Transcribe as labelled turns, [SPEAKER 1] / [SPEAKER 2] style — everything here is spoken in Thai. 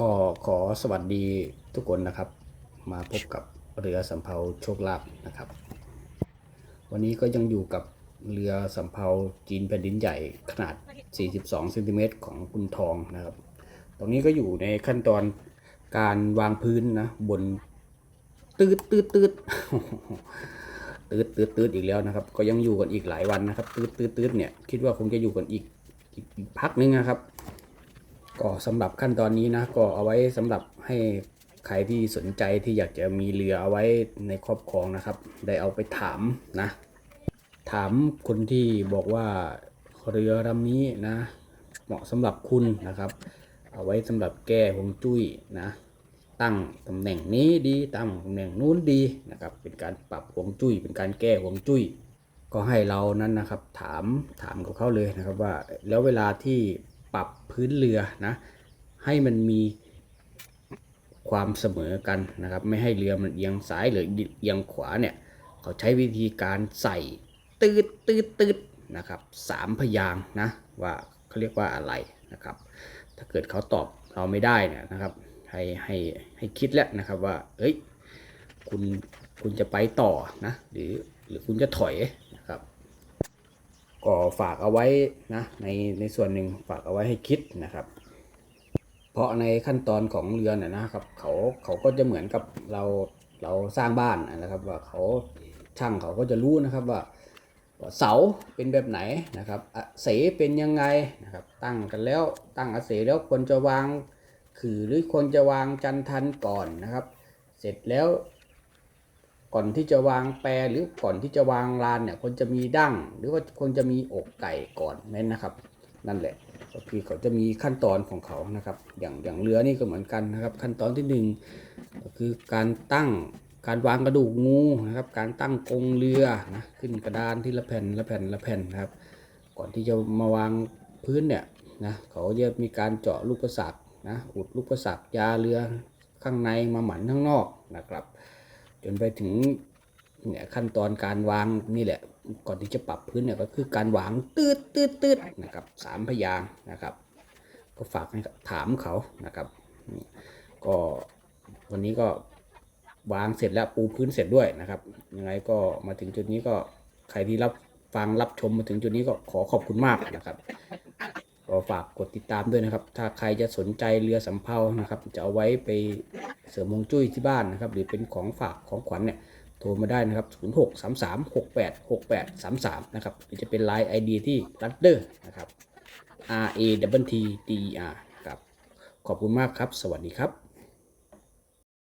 [SPEAKER 1] ก็ขอสวัสดีทุกคนนะครับ มาพบกับเรือสำเภาโชคลาภนะครับ วันนี้ก็ยังอยู่กับเรือสำเภาจีนแผ่นดินใหญ่ขนาด 42เซนติเมตรของคุณทองนะครับ ตรงนี้ก็อยู่ในขั้นตอนการวางพื้นนะ บนตืดตืดตืดตืดตืดตืดอีกแล้วนะครับ ก็ยังอยู่กันอีกหลายวันนะครับ ตืดตืดตืดเนี่ยคิดว่าคงจะอยู่กันอีกอีกอีกพักนึงนะครับ ก็สำหรับขั้นตอนนี้นะก็เอาไว้สำหรับให้ใครที่สนใจที่อยากจะมีเรือเอาไว้ในครอบครองนะครับ ได้เอาไปถามนะ ถามคนที่บอกว่าเรือลำนี้นะ เหมาะสำหรับคุณนะครับ เอาไว้สำหรับแก้ฮวงจุ้ยนะ ตั้งตำแหน่งนี้ดีตั้งตำแหน่งนู้นดีนะครับ เป็นการปรับฮวงจุ้ย เป็นการแก้ฮวงจุ้ย ก็ให้เรานั้นนะครับ ถามถามกับเขาเลยนะครับว่าแล้วเวลาที่ปรับ พื้นเรือนะให้มันมีความเสมอกันนะครับ ไม่ให้เรือมันเอียงซ้ายหรือเอียงขวาเนี่ยเขาใช้วิธีการใส่ตืดตืดตืดนะครับสามพยางนะว่าเขาเรียกว่าอะไรนะครับ ถ้าเกิดเขาตอบเราไม่ได้เนี่ยนะครับให้ให้ให้คิดแล้วนะครับว่าเอ้ยคุณคุณจะไปต่อนะหรือหรือคุณจะถอย ก็ฝากเอาไว้นะในในส่วนหนึ่งฝากเอาไว้ให้คิดนะครับ เพราะในขั้นตอนของเรือนนะนะครับเขาเขาก็จะเหมือนกับเราเราสร้างบ้านนะครับ ว่าเขาช่างเขาก็จะรู้นะครับว่าเสาเป็นแบบไหนนะครับอะเสเป็นยังไงนะครับ ตั้งกันแล้วตั้งอาเสแล้วควรจะวาง คือหรือควรจะวางจันทันก่อนนะครับ เสร็จแล้ว ก่อนที่จะวางแปรหรือก่อนที่จะวางลานเนี่ยควรจะมีดั้ง หรือว่าควรจะมีอกไก่ก่อนนั่นนะครับ นั่นแหละก็คือเขาจะมีขั้นตอนของเขานะครับ อย่างอย่างเรือนี่ก็เหมือนกันนะครับ ขั้นตอนที่หนึ่งก็คือการตั้งการวางกระดูกงูนะครับ การตั้งกรงเรือนะขึ้นกระดานที่ละแผ่นละแผ่นละแผ่นนะครับ ก่อนที่จะมาวางพื้นเนี่ยนะเขาจะมีการเจาะลูกประสักนะอุดลูกประสักยาเรือข้างในมาหมันข้างนอกนะครับ จนไปถึงเนี่ยขั้นตอนการวางนี่แหละ ก่อนที่จะปรับพื้นเนี่ยก็คือการวางตืดตืดตืดนะครับสามพยางนะครับ ก็ฝากให้ถามเขานะครับนี่ก็วันนี้ก็วางเสร็จแล้วปูพื้นเสร็จด้วยนะครับ ยังไงก็มาถึงจุดนี้ก็ใครที่รับฟังรับชมมาถึงจุดนี้ก็ขอขอบคุณมากนะครับก็ฝากกดติดตามด้วยนะครับ ถ้าใครจะสนใจเรือสำเภานะครับ จะเอาไว้ไป เสริมฮวงจุ้ยที่บ้านนะครับ หรือเป็นของฝากของขวัญเนี่ยโทรมาได้นะครับ 06 33 68 68 33 นะครับหรือจะเป็น Line ID ที่ r u d d e r นะครับ R A W T D E R ครับ ขอบคุณมากครับ สวัสดีครับ